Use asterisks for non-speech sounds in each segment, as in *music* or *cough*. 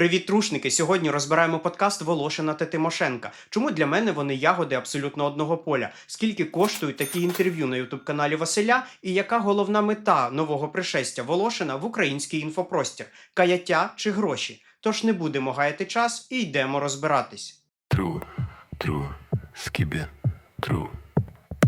Привіт, трушники! Сьогодні розбираємо подкаст Волошина та Тимошенка. Чому для мене вони ягоди абсолютно одного поля? Скільки коштують такі інтерв'ю на ютуб каналі Василя? І яка головна мета нового пришестя Волошина в український інфопростір? Каяття чи гроші? Тож не будемо гаяти час і йдемо розбиратись. True, true, skibbe, true.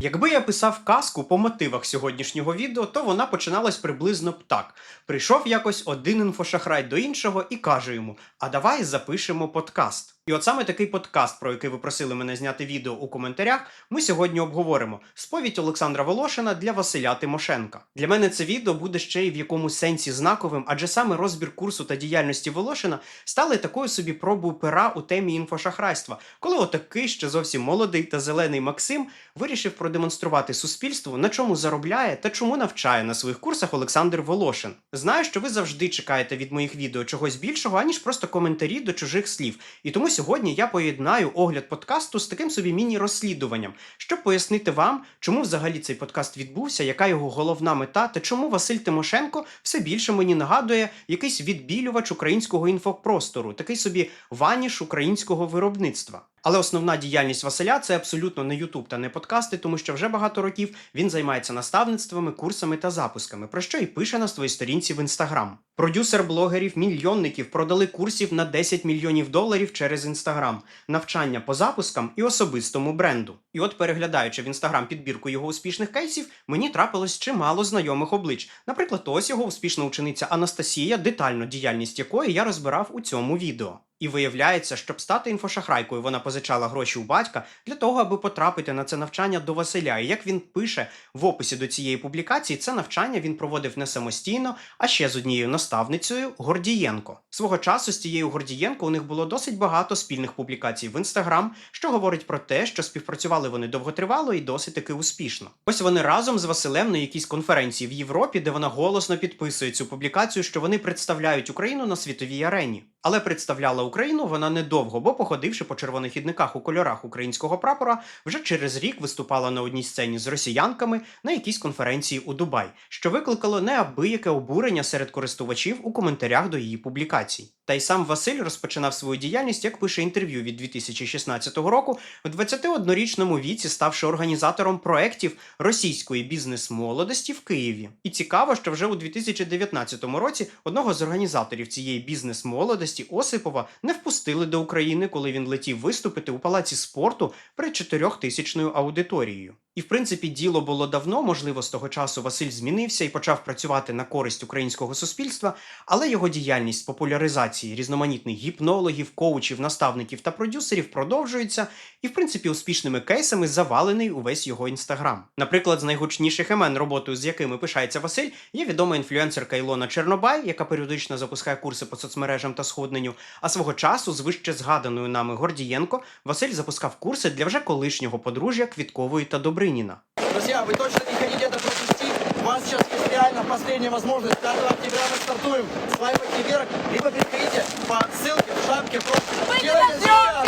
Якби я писав казку по мотивах сьогоднішнього відео, то вона починалась приблизно б так: прийшов якось один інфошахрай до іншого і каже йому: А давай запишемо подкаст. І от саме такий подкаст, про який ви просили мене зняти відео у коментарях, ми сьогодні обговоримо сповідь Олександра Волошина для Василя Тимошенка. Для мене це відео буде ще й в якомусь сенсі знаковим, адже саме розбір курсу та діяльності Волошина стали такою собі пробою пера у темі інфошахрайства, коли отакий ще зовсім молодий та зелений Максим вирішив продемонструвати суспільству, на чому заробляє та чому навчає на своїх курсах Олександр Волошин. Знаю, що ви завжди чекаєте від моїх відео чогось більшого, аніж просто коментарі до чужих слів. І тому сьогодні я поєднаю огляд подкасту з таким собі міні-розслідуванням, щоб пояснити вам, чому взагалі цей подкаст відбувся, яка його головна мета, та чому Василь Тимошенко все більше мені нагадує якийсь відбілювач українського інфопростору, такий собі ваніш українського виробництва. Але основна діяльність Василя це абсолютно не Ютуб та не подкасти, тому що вже багато років він займається наставництвами, курсами та запусками, про що і пише на своїй сторінці в інстаграм. Продюсер блогерів, мільйонників продали курсів на 10 мільйонів доларів через інстаграм, навчання по запускам і особистому бренду. І от, переглядаючи в інстаграм підбірку його успішних кейсів, мені трапилось чимало знайомих облич. Наприклад, ось його успішна учениця Анастасія, детально діяльність якої я розбирав у цьому відео. І виявляється, щоб стати інфошахрайкою, вона позичала гроші у батька для того, аби потрапити на це навчання до Василя. І як він пише в описі до цієї публікації, це навчання він проводив не самостійно, а ще з однією наставницею Гордієнко. Свого часу з тією Гордієнко у них було досить багато спільних публікацій в інстаграм, що говорить про те, що співпрацювали вони довготривало і досить таки успішно. Ось вони разом з Василем на якійсь конференції в Європі, де вона голосно підписує цю публікацію, що вони представляють Україну на світовій арені. Але представляла Україну вона недовго, бо, походивши по червоних хідниках у кольорах українського прапора, вже через рік виступала на одній сцені з росіянками на якійсь конференції у Дубай, що викликало неабияке обурення серед користувачів у коментарях до її публікацій. Та й сам Василь розпочинав свою діяльність, як пише інтерв'ю від 2016 року, в 21-річному віці ставши організатором проєктів російської бізнес-молодості в Києві. І цікаво, що вже у 2019 році одного з організаторів цієї бізнес-молодості Осипова не впустили до України, коли він летів виступити у палаці спорту перед чотирьохтисячною аудиторією. І в принципі діло було давно. Можливо, з того часу Василь змінився і почав працювати на користь українського суспільства, але його діяльність популяризації різноманітних гіпнологів, коучів, наставників та продюсерів продовжується, і в принципі успішними кейсами завалений увесь його інстаграм. Наприклад, з найгучніших імен, роботою з якими пишається Василь, є відома інфлюенсерка Ілона Чернобай, яка періодично запускає курси по соцмережам та сходненню. А свого часу, з вище згаданою нами Гордієнко, Василь запускав курси для вже колишнього подружжя Квіткової та Добриніна. Друзья, вы точно не хотите это пропустить? У вас сейчас есть реально последняя возможность. 5 октября мы стартуем. Свайпайте вверх, либо переходите по ссылке в шапке профиля. Делайте сейчас!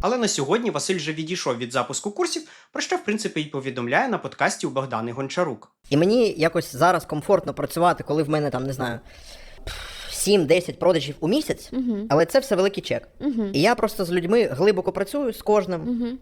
Але на сьогодні Василь вже відійшов від запуску курсів, про що в принципі й повідомляє на подкасті у Богдани Гончарук. І мені якось зараз комфортно працювати, коли в мене там, не знаю, 7-10 продажів у місяць, але це все великий чек. І я просто з людьми глибоко працюю з кожним.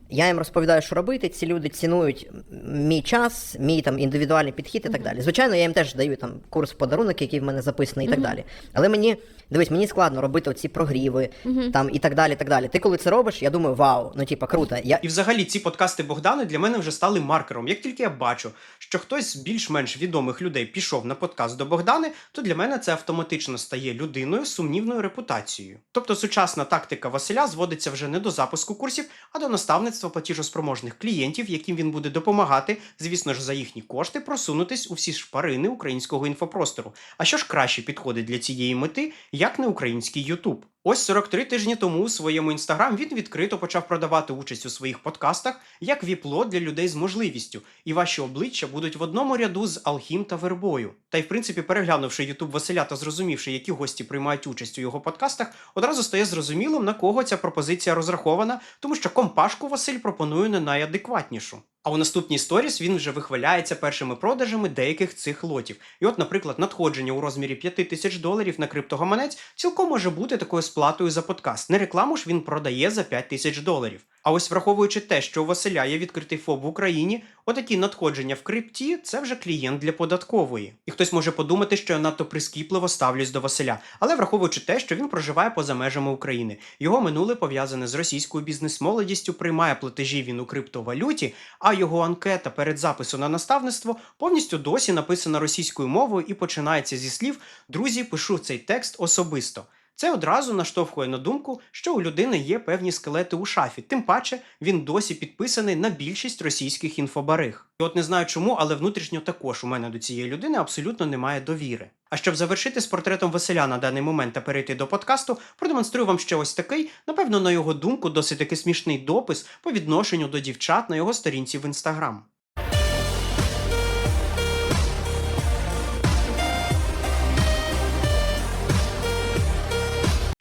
Я їм розповідаю, що робити. Ці люди цінують мій час, мій там індивідуальний підхід і так далі. Звичайно, я їм теж даю там курс подарунок, який в мене записаний, і так далі. Але мені дивись, мені складно робити оці прогріви там і так далі. так далі. Ти коли це робиш, я думаю, вау, ну типа круто. Я І взагалі ці подкасти Богдани для мене вже стали маркером. Як тільки я бачу, що хтось з більш-менш відомих людей пішов на подкаст до Богдани, то для мене це автоматично стає людиною з сумнівною репутацією. Тобто сучасна тактика Василя зводиться вже не до запуску курсів, а до наставництва платіжоспроможних клієнтів, яким він буде допомагати, звісно ж, за їхні кошти просунутись у всі шпарини українського інфопростору. А що ж краще підходить для цієї мети, як не український Ютуб? Ось 43 тижні тому у своєму інстаграм він відкрито почав продавати участь у своїх подкастах як віпло для людей з можливістю, і ваші обличчя будуть в одному ряду з Алхім та Вербою. Та й в принципі, переглянувши Ютуб Василя та зрозумівши, які гості приймають участь у його подкастах, одразу стає зрозумілим, на кого ця пропозиція розрахована, тому що компашку Василь пропонує не найадекватнішу. А у наступній сторіс він вже вихваляється першими продажами деяких цих лотів. І от, наприклад, надходження у розмірі 5 тисяч доларів на криптогаманець цілком може бути такою сплатою за подкаст. Не рекламу ж він продає за 5 тисяч доларів. А ось враховуючи те, що у Василя є відкритий ФОП в Україні, отакі надходження в крипті це вже клієнт для податкової. І хтось може подумати, що я надто прискіпливо ставлюсь до Василя, але враховуючи те, що він проживає поза межами України, його минуле пов'язане з російською бізнес-молодістю, приймає платежі він у криптовалюті, а його анкета перед записом на наставництво повністю досі написана російською мовою і починається зі слів Друзі, пишу цей текст особисто. Це одразу наштовхує на думку, що у людини є певні скелети у шафі. Тим паче він досі підписаний на більшість російських інфобариг. І от не знаю чому, але внутрішньо також у мене до цієї людини абсолютно немає довіри. А щоб завершити з портретом Василя на даний момент та перейти до подкасту, продемонструю вам ще ось такий, напевно, на його думку, досить таки смішний допис по відношенню до дівчат на його сторінці в інстаграм.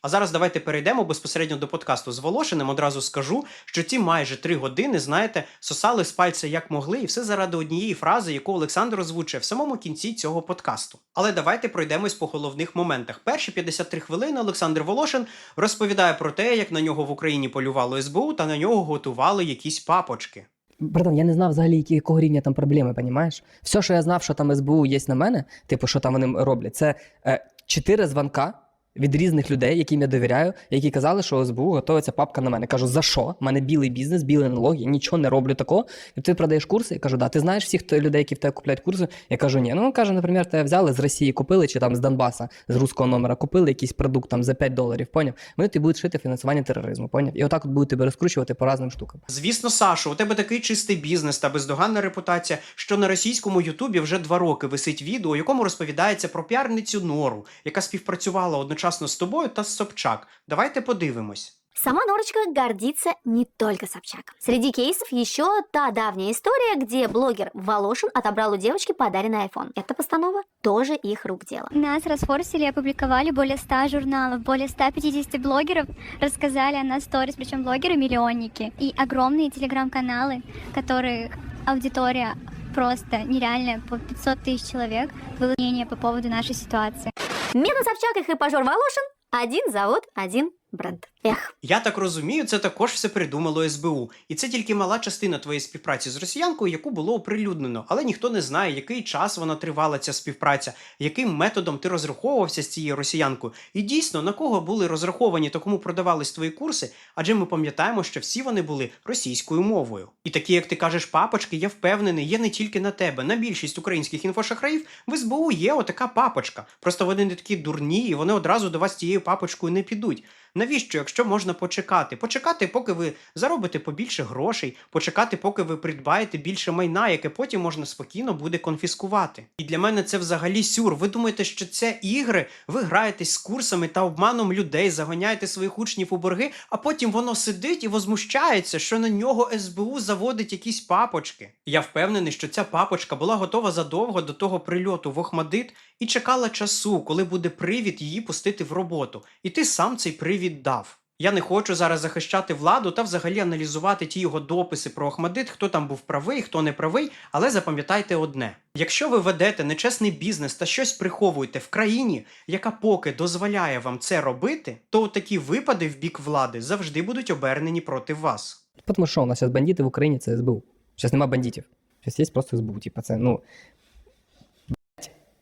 А зараз давайте перейдемо безпосередньо до подкасту з Волошиним. Одразу скажу, що ці майже три години, знаєте, сосали з пальця як могли, і все заради однієї фрази, яку Олександр озвучує в самому кінці цього подкасту. Але давайте пройдемось по головних моментах. Перші 53 хвилини Олександр Волошин розповідає про те, як на нього в Україні полювало СБУ та на нього готували якісь папочки. Братан, я не знав взагалі, які- якого рівня там проблеми, понімаєш? Все, що я знав, що там СБУ є на мене, типу, що там вони роблять, це е, чотири дзвонка від різних людей, яким я довіряю, які казали, що СБУ готується папка на мене. Кажу, за що? У мене білий бізнес, білий налог, я нічого не роблю такого. І ти продаєш курси? Я кажу, да, ти знаєш всіх людей, які в тебе купляють курси? Я кажу, ні. Ну, каже, наприклад, тебе взяли з Росії, купили, чи там з Донбаса, з руського номера, купили якийсь продукт там за 5 доларів, поняв? Вони тобі будуть шити фінансування тероризму, поняв? І отак от будуть тебе розкручувати по різним штукам. Звісно, Сашо, у тебе такий чистий бізнес та бездоганна репутація, що на російському Ютубі вже два роки висить відео, якому розповідається про піарницю Нору, яка співпрацювала одночасно з тобою та з Собчак. Давайте подивимось. Сама Норочка гордится не только Собчак. Среди кейсов еще та давняя история, где блогер Волошин отобрал у девочки подаренный iPhone. Эта постанова тоже их рук дело. Нас расфорсили и опубликовали более 100 журналов, более 150 блогеров рассказали о нас сторис, причем блогеры-миллионники. И огромные телеграм-каналы, которых аудитория просто нереальное по 500 тысяч человек, было мнение по поводу нашей ситуации. Мета Собчак и Хипажор Волошин – один завод, один бренд. Эх, Я так розумію, це також все придумало СБУ. І це тільки мала частина твоєї співпраці з росіянкою, яку було оприлюднено. Але ніхто не знає, який час вона тривала, ця співпраця, яким методом ти розраховувався з цією росіянкою. І дійсно, на кого були розраховані та кому продавались твої курси, адже ми пам'ятаємо, що всі вони були російською мовою. І такі, як ти кажеш, папочки, я впевнений, є не тільки на тебе. На більшість українських інфошахраїв в СБУ є отака папочка. Просто вони не такі дурні, і вони одразу до вас цією папочкою не підуть. Навіщо, якщо можна почекати? Почекати, поки ви заробите побільше грошей, почекати, поки ви придбаєте більше майна, яке потім можна спокійно буде конфіскувати. І для мене це взагалі сюр. Ви думаєте, що це ігри? Ви граєтесь з курсами та обманом людей, загоняєте своїх учнів у борги, а потім воно сидить і возмущається, що на нього СБУ заводить якісь папочки. Я впевнений, що ця папочка була готова задовго до того прильоту в Охмадит і чекала часу, коли буде привід її пустити в роботу. І ти сам цей привід дав. Я не хочу зараз захищати владу та взагалі аналізувати ті його дописи про Охмадит, хто там був правий, хто не правий, але запам'ятайте одне: якщо ви ведете нечесний бізнес та щось приховуєте в країні, яка поки дозволяє вам це робити, то такі випади в бік влади завжди будуть обернені проти вас. Тому що у нас зараз бандити в Україні це СБУ. Зараз нема бандитів. Зараз є просто СБУ. Типа це, ну.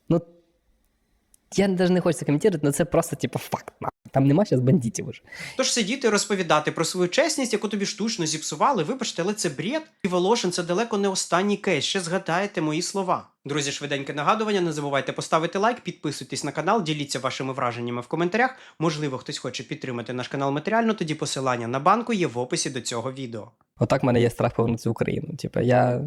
Ну. Я навіть не хочу це коментувати, але це просто, типу, факт. Там нема зараз бандитів уже. Тож сидіти і розповідати про свою чесність, яку тобі штучно зіпсували, вибачте, але це бред. І Волошин це далеко не останній кейс. Ще згадаєте мої слова. Друзі, швиденьке нагадування. Не забувайте поставити лайк, підписуйтесь на канал, діліться вашими враженнями в коментарях. Можливо, хтось хоче підтримати наш канал матеріально. Тоді посилання на банку є в описі до цього відео. Отак в мене є страх повернутися в Україну. Типа, я.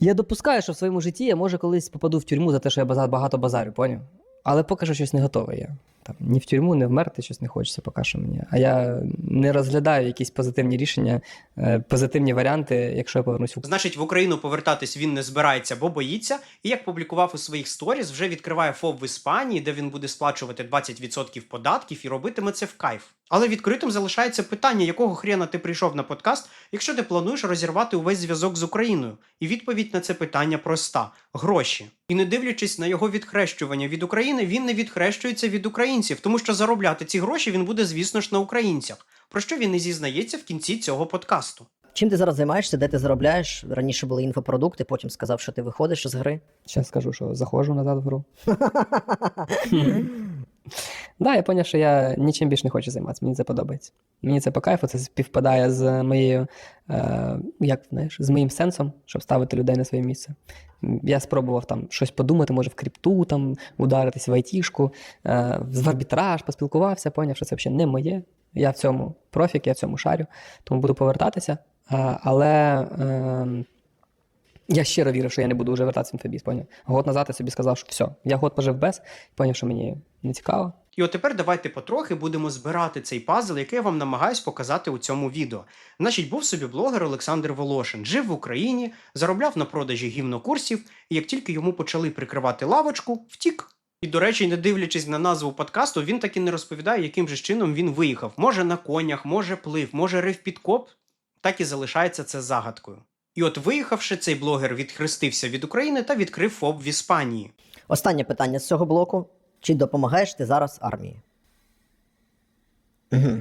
Я допускаю, що в своєму житті я може колись попаду в тюрму за те, що я багато базарю, поняв? Але поки що щось не готове я. Там, ні в тюрму, не вмерти щось не хочеться поки що мені. А я не розглядаю якісь позитивні рішення, е, позитивні варіанти, якщо я повернусь в Значить, в Україну повертатись він не збирається, бо боїться. І як публікував у своїх сторіс, вже відкриває ФОП в Іспанії, де він буде сплачувати 20% податків і робитиме це в кайф. Але відкритим залишається питання, якого хрена ти прийшов на подкаст, якщо ти плануєш розірвати увесь зв'язок з Україною. І відповідь на це питання проста: гроші. І не дивлячись на його відхрещування від України, він не відхрещується від українців, тому що заробляти ці гроші він буде, звісно ж, на українцях. Про що він і зізнається в кінці цього подкасту. Чим ти зараз займаєшся, де ти заробляєш? Раніше були інфопродукти, потім сказав, що ти виходиш з гри. Зараз скажу, що заходжу назад в гру. *laughs* Да, я зрозумів, що я нічим більше не хочу займатися. Мені це подобається. Мені це по кайфу, це співпадає з моєю, е, як знаєш, з моїм сенсом, щоб ставити людей на своє місце. Я спробував там щось подумати, може в крипту там ударитись в айтішку, е, в арбітраж, поспілкувався, поняв, що це взагалі не моє. Я в цьому профік, я в цьому шарю, тому буду повертатися. Е, але е, я щиро вірив, що я не буду вже вертатися в інфобіз, поняв. Год назад я собі сказав, що все, я год пожив без, поняв, що мені не цікаво. І от тепер давайте потрохи будемо збирати цей пазл, який я вам намагаюсь показати у цьому відео. Значить, був собі блогер Олександр Волошин, жив в Україні, заробляв на продажі гімнокурсів, і як тільки йому почали прикривати лавочку, втік. І, до речі, не дивлячись на назву подкасту, він так і не розповідає, яким же чином він виїхав. Може на конях, може плив, може рив підкоп. Так і залишається це загадкою. І от виїхавши, цей блогер відхрестився від України та відкрив ФОП в Іспанії. Останнє питання з цього блоку: чи допомагаєш ти зараз армії? Угу.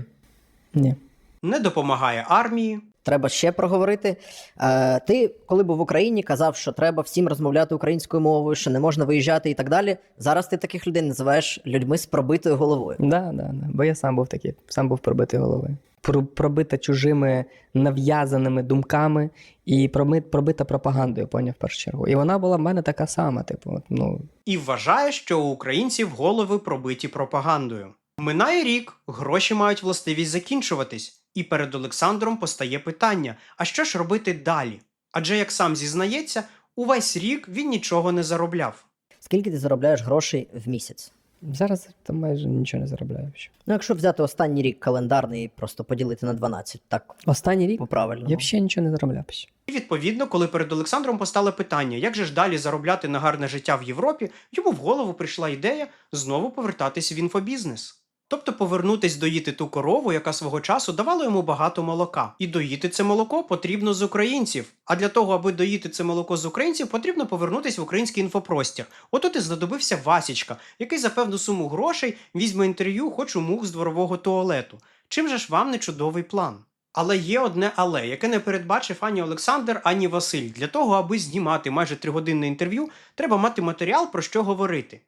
Ні. Не допомагає армії, Треба ще проговорити. Е, ти, коли був в Україні, казав, що треба всім розмовляти українською мовою, що не можна виїжджати і так далі. Зараз ти таких людей називаєш людьми з пробитою головою. Да, да, да. Бо я сам був такий, сам був пробитий головою. Про- Пробита чужими нав'язаними думками і пробита пропагандою, поняв в першу чергу. І вона була в мене така сама, типу, ну, і вважає, що у українців голови пробиті пропагандою. Минає рік, гроші мають властивість закінчуватись, і перед Олександром постає питання: а що ж робити далі? Адже, як сам зізнається, увесь рік він нічого не заробляв. Скільки ти заробляєш грошей в місяць? Зараз там майже нічого не заробляю. ще. Ну, якщо взяти останній рік календарний і просто поділити на 12, так Останній рік правильно. я взагалі нічого не заробляв. ще. І відповідно, коли перед Олександром постало питання, як же ж далі заробляти на гарне життя в Європі, йому в голову прийшла ідея знову повертатись в інфобізнес. Тобто повернутись доїти ту корову, яка свого часу давала йому багато молока. І доїти це молоко потрібно з українців. А для того, аби доїти це молоко з українців, потрібно повернутись в український інфопростір. Отут і знадобився Васічка, який за певну суму грошей візьме інтерв'ю, хоч у мух з дворового туалету. Чим же ж вам не чудовий план? Але є одне але, яке не передбачив ані Олександр, ані Василь. Для того, аби знімати майже тригодинне інтерв'ю, треба мати матеріал про що говорити.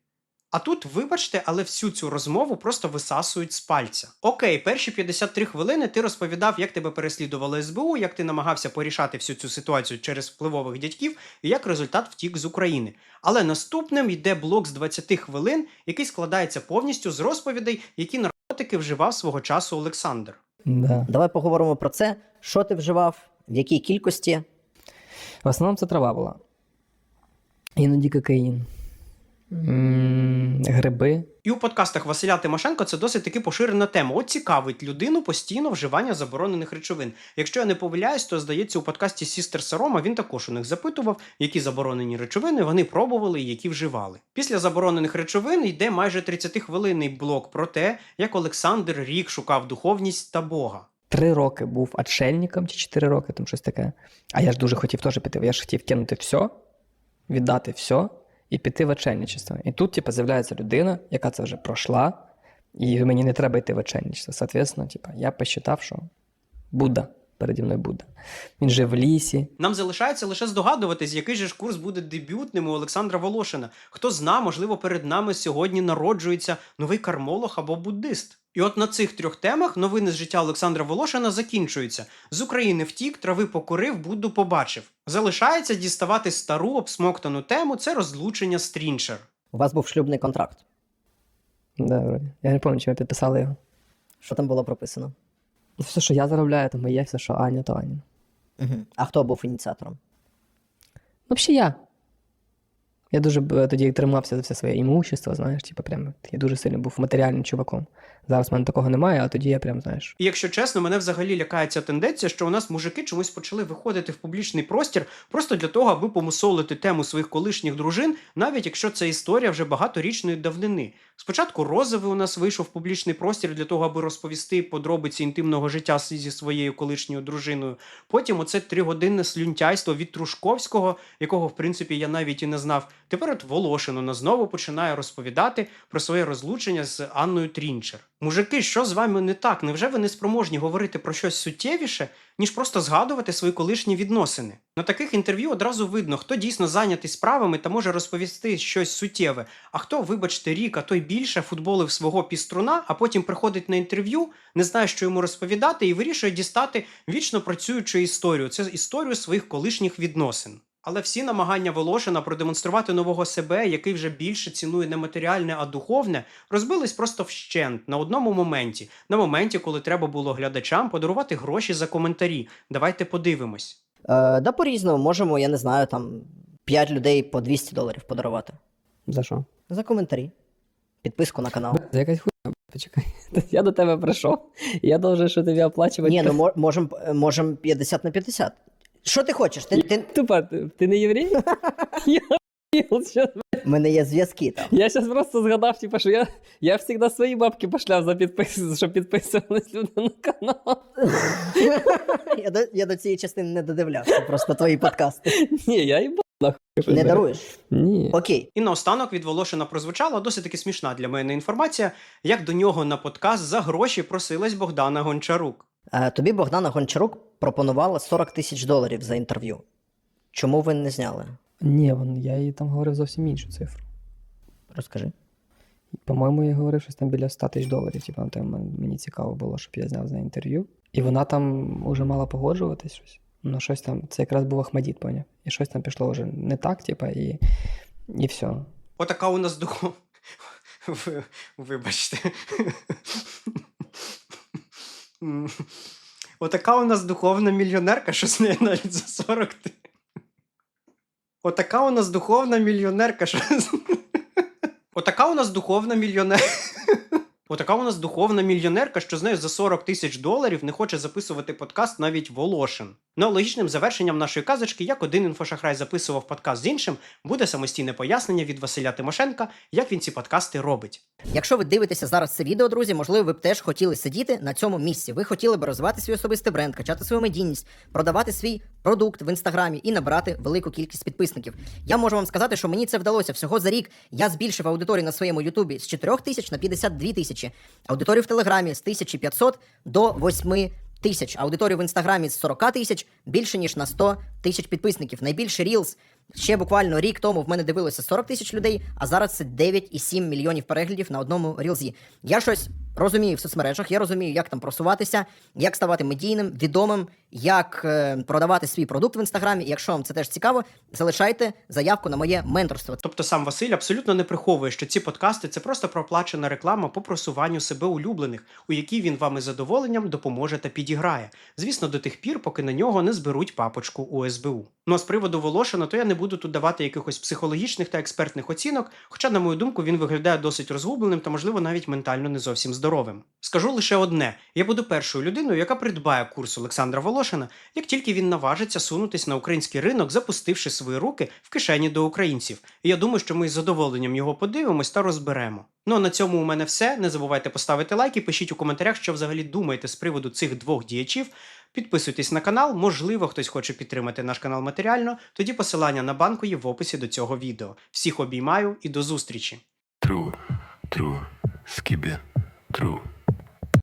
А тут, вибачте, але всю цю розмову просто висасують з пальця. Окей, перші 53 хвилини ти розповідав, як тебе переслідувало СБУ, як ти намагався порішати всю цю ситуацію через впливових дядьків, і як результат втік з України. Але наступним йде блок з 20 хвилин, який складається повністю з розповідей, які наркотики вживав свого часу Олександр. Да. Давай поговоримо про це. Що ти вживав, в якій кількості. В основному це трава була. Іноді кокаїн. Гриби. І у подкастах Василя Тимошенко це досить таки поширена тема. От цікавить людину постійно вживання заборонених речовин. Якщо я не помиляюсь, то здається, у подкасті Сістер Сарома він також у них запитував, які заборонені речовини вони пробували і які вживали. Після заборонених речовин йде майже 30-хвилинний блок про те, як Олександр рік шукав духовність та Бога. Три роки був отшельником, чи чотири роки, там щось таке. А я ж дуже хотів теж піти. Я ж хотів кинути все, віддати все і піти в отшельничество. І тут, типу, з'являється людина, яка це вже пройшла, і мені не треба йти в очельничество. Соответственно, типу, я посчитав, що Будда. Переді мною Будда. Він жив в лісі. Нам залишається лише здогадуватись, який же ж курс буде дебютним у Олександра Волошина. Хто зна, можливо, перед нами сьогодні народжується новий кармолог або буддист. І от на цих трьох темах новини з життя Олександра Волошина закінчуються. З України втік, трави покурив, Будду побачив. Залишається діставати стару обсмоктану тему це розлучення стрінчер. У вас був шлюбний контракт. Да. Я не пам'ятаю, чи ми підписали його. Що там було прописано? Все, що я заробляю, то моє, все, що Аня, то Аня. Угу. А хто був ініціатором? Взагалі я. Я дуже е, тоді тримався за все своє імущество, знаєш, типу, прямо я дуже сильно був матеріальним чуваком. Зараз в мене такого немає, а тоді я прям, знаєш. І якщо чесно, мене взагалі лякає ця тенденція, що у нас мужики чомусь почали виходити в публічний простір просто для того, аби помусолити тему своїх колишніх дружин, навіть якщо це історія вже багаторічної давнини. Спочатку розовий у нас вийшов в публічний простір для того, аби розповісти подробиці інтимного життя зі своєю колишньою дружиною. Потім оце тригодинне слюнтяйство від Трушковського, якого в принципі я навіть і не знав. Тепер от Волошин нас знову починає розповідати про своє розлучення з Анною Трінчер. Мужики, що з вами не так? Невже ви не спроможні говорити про щось суттєвіше, ніж просто згадувати свої колишні відносини? На таких інтерв'ю одразу видно, хто дійсно зайнятий справами та може розповісти щось суттєве, а хто, вибачте, рік, а то й більше футболив свого піструна, а потім приходить на інтерв'ю, не знає, що йому розповідати, і вирішує дістати вічно працюючу історію. Це історію своїх колишніх відносин. Але всі намагання Волошина продемонструвати нового себе, який вже більше цінує не матеріальне, а духовне, розбились просто вщент на одному моменті, на моменті, коли треба було глядачам подарувати гроші за коментарі. Давайте подивимось. Е, да по-різному, можемо, я не знаю, там 5 людей по 200 доларів подарувати. За що? За коментарі. Підписку на канал. Це якась хуйня, почекай. *laughs* Я до тебе прийшов. Я должен, що тобі оплачувати. Ні, ну мо- можем, можем 50 на 50. Що ти хочеш? Ти, ти... Тупо, ти, ти не єврей? *laughs* Я. У мене є зв'язки там. Я зараз просто згадав, типу, що я, я завжди свої бабки пошляв за підпис, щоб підписувались люди на канал. *laughs* Я до, я до цієї частини не додивлявся, просто твої подкасти. *laughs* Ні, я їбав нахуй. Не даруєш? Ні. Окей. І наостанок від Волошина прозвучала досить таки смішна для мене інформація, як до нього на подкаст за гроші просилась Богдана Гончарук. Е, тобі Богдана Гончарук пропонувала 40 тисяч доларів за інтерв'ю. Чому ви не зняли? Ні, вон, я їй там говорив зовсім іншу цифру. Розкажи. По-моєму, я говорив щось там біля 100 тисяч доларів. Типу, там мен- мені цікаво було, щоб я зняв з нею інтерв'ю. І вона там уже мала погоджуватись щось. Ну, щось там, це якраз був Ахмадіт, поняв. І щось там пішло вже не так, типу, і, і все. Отака у нас. Ви... Вибачте. Отака у нас духовна мільйонерка, що з нею навіть за 40 ти. Отака у нас духовна мільйонерка, що. Отака у нас духовна мільйонерка. Отака у нас духовна мільйонерка, що з нею за 40 тисяч доларів не хоче записувати подкаст навіть Волошин. Ну, логічним завершенням нашої казочки, як один інфошахрай записував подкаст з іншим, буде самостійне пояснення від Василя Тимошенка, як він ці подкасти робить. Якщо ви дивитеся зараз це відео, друзі, можливо, ви б теж хотіли сидіти на цьому місці. Ви хотіли б розвивати свій особистий бренд, качати свою медійність, продавати свій продукт в інстаграмі і набрати велику кількість підписників. Я можу вам сказати, що мені це вдалося всього за рік. Я збільшив аудиторію на своєму Ютубі з 4 тисяч на 52 тисячі, аудиторію в Телеграмі з 1500 до 8 тисяч, аудиторію в інстаграмі з 40 тисяч більше ніж на 100 тисяч підписників. Найбільше Reels ще буквально рік тому в мене дивилося 40 тисяч людей, а зараз це 9,7 мільйонів переглядів на одному рілзі. Я щось розумію в соцмережах, я розумію, як там просуватися, як ставати медійним, відомим, як е, продавати свій продукт в інстаграмі. Якщо вам це теж цікаво, залишайте заявку на моє менторство. Тобто сам Василь абсолютно не приховує, що ці подкасти це просто проплачена реклама по просуванню себе улюблених, у якій він вам із задоволенням допоможе та підіграє. Звісно, до тих пір, поки на нього не зберуть папочку у СБУ. Ну а з приводу Волошина, то я не буду тут давати якихось психологічних та експертних оцінок, хоча, на мою думку, він виглядає досить розгубленим та, можливо, навіть ментально не зовсім здоровим. Скажу лише одне: я буду першою людиною, яка придбає курс Олександра Волошина, як тільки він наважиться сунутись на український ринок, запустивши свої руки в кишені до українців. І я думаю, що ми з задоволенням його подивимось та розберемо. Ну а на цьому у мене все. Не забувайте поставити лайк і пишіть у коментарях, що взагалі думаєте з приводу цих двох діячів. Підписуйтесь на канал, можливо, хтось хоче підтримати наш канал матеріально. Тоді посилання на банку є в описі до цього відео. Всіх обіймаю і до зустрічі! True, true, skibbe, true.